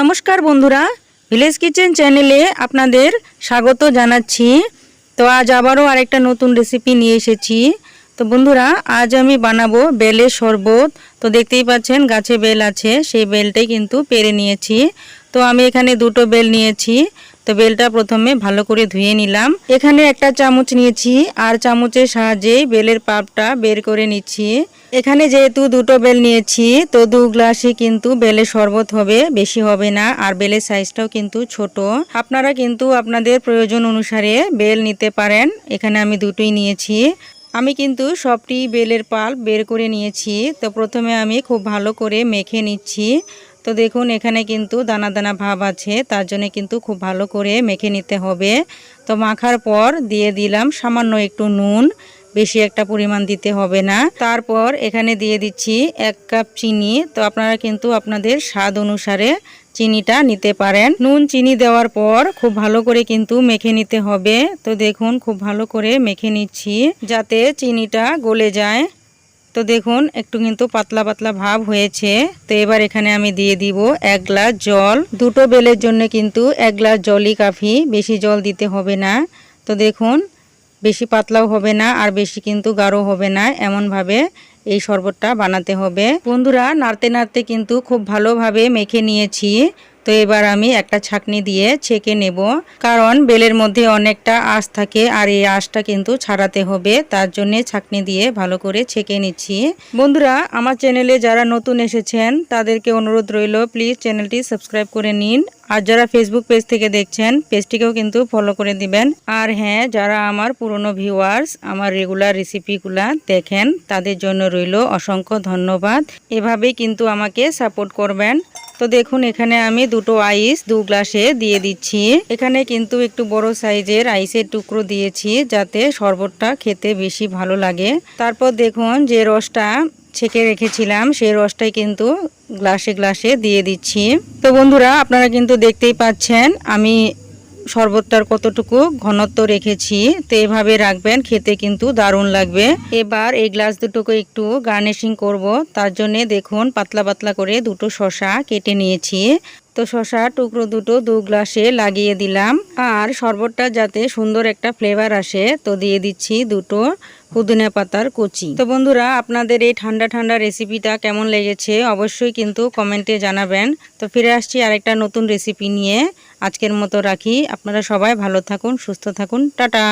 নমস্কার বন্ধুরা village kitchen চ্যানেলে আপনাদের স্বাগত জানাচ্ছি। তো আজ আবারও আরেকটা নতুন রেসিপি নিয়ে এসেছি। তো বন্ধুরা, আজ আমি বানাবো বেলের শরবত। তো দেখতেই পাচ্ছেন, গাছে বেল আছে, সেই বেলটাই কিন্তু পেরে নিয়েছি। তো আমি এখানে দুটো বেল নিয়েছি। তো বেলটা প্রথমে ভালো করে ধুয়ে নিলাম। এখানে একটা চামচ নিয়েছি, আর চামচের সাহায্যে বেলের পাপটা বের করে নিচ্ছি। এখানে যেহেতু দুটো বেল নিয়েছি, তো দু গ্লাসই কিন্তু বেলের শরবত হবে, বেশি হবে না, আর বেলের সাইজটাও কিন্তু ছোট। আপনারা কিন্তু আপনাদের প্রয়োজন অনুসারে বেল নিতে পারেন, এখানে আমি দুটোই নিয়েছি। আমি কিন্তু সবটি বেলের পাল বের করে নিয়েছি, তো প্রথমে আমি খুব ভালো করে মেখে নিচ্ছি। তো দেখুন, এখানে কিন্তু দানা দানা ভাব আছে, তার জন্য কিন্তু খুব ভালো করে মেখে নিতে হবে। তো মাখার পর দিয়ে দিলাম সামান্য একটু নুন, বেশি একটা পরিমাণ দিতে হবে না। তারপর এখানে দিয়ে দিচ্ছি এক কাপ চিনি। তো আপনারা কিন্তু আপনাদের স্বাদ অনুসারে চিনিটা নিতে পারেন। নুন, চিনি দেওয়ার পর খুব ভালো করে কিন্তু মেখে নিতে হবে। তো দেখুন, খুব ভালো করে মেখে নিচ্ছি, যাতে চিনিটা গলে যায়। তো দেখুন, একটু কিন্তু পাতলা পাতলা ভাব হয়েছে। তো এবার এখানে আমি দিয়ে দিব এক গ্লাস জল। দুটো বেলের জন্য কিন্তু এক গ্লাস জলই কাফি, বেশি জল দিতে হবে না। তো দেখুন, বেশি পাতলাও হবে না আর বেশি কিন্তু গাঢ় হবে না। এমনভাবে এই শরবতটা বানাতে হবে। বন্ধুরা, নাড়তে নাড়তে কিন্তু খুব ভালোভাবে মেখে নিয়েছি। তো এবার আমি একটা ছাকনি দিয়ে ছেঁকে নেব। কারণ বেলের মধ্যে অনেকটা আঁশ থাকে আর এই আঁশটা কিন্তু ছাড়াতে হবে। তার জন্যে ছাকনি দিয়ে ভালো করে ছেঁকে নিচ্ছি। বন্ধুরা, আমার চ্যানেলে যারা নতুন এসেছেন, তাদেরকে অনুরোধ রইল, প্লিজ চ্যানেলটি সাবস্ক্রাইব করে নিন। আর যারা ফেসবুক পেজ থেকে দেখছেন, পেজটিকেও কিন্তু ফলো করে দিবেন। আর হ্যাঁ যারা আমার পুরনো ভিউয়ার্স আমার রেগুলার রেসিপিগুলা দেখেন, তাদের জন্য রইল অসংখ্য ধন্যবাদ। এভাবেই কিন্তু আমাকে সাপোর্ট করবেন। তো দেখুন, এখানে আমি দুটো আইস দু গ্লাসে দিয়ে দিচ্ছি। এখানে কিন্তু একটু বড় সাইজের আইসের টুকরো দিয়েছি, যাতে শরবতটা খেতে বেশি ভালো লাগে। তারপর দেখুন, যে রসটা ছেঁকে রেখেছিলাম, সেই রসটাই কিন্তু গ্লাসে গ্লাসে দিয়ে দিচ্ছি। তো বন্ধুরা, আপনারা কিন্তু দেখতেই পাচ্ছেন, আমি শরবতটার কতটুকু ঘনত্ব রেখেছি, তো এভাবে রাখবেন, খেতে কিন্তু দারুণ লাগবে। এবার এই গ্লাস দুটোকে একটু গার্নিশিং করব, তার জন্যে দেখুন, পাতলা পাতলা করে দুটো শশা কেটে নিয়েছি। তো শশা টুকরো দুটো দু গ্লাসে লাগিয়ে দিলাম। আর শরবতটা যাতে সুন্দর একটা ফ্লেভার আসে, তো দিয়ে দিচ্ছি দুটো পুদিনা পাতার কুচি। তো বন্ধুরা, আপনাদের এই ঠান্ডা ঠান্ডা রেসিপিটা কেমন লেগেছে অবশ্যই কিন্তু কমেন্টে জানাবেন। তো ফিরে আসছি আরেকটা নতুন রেসিপি নিয়ে। আজকের মতো রাখি। আপনারা সবাই ভালো থাকুন, সুস্থ থাকুন। টাটা!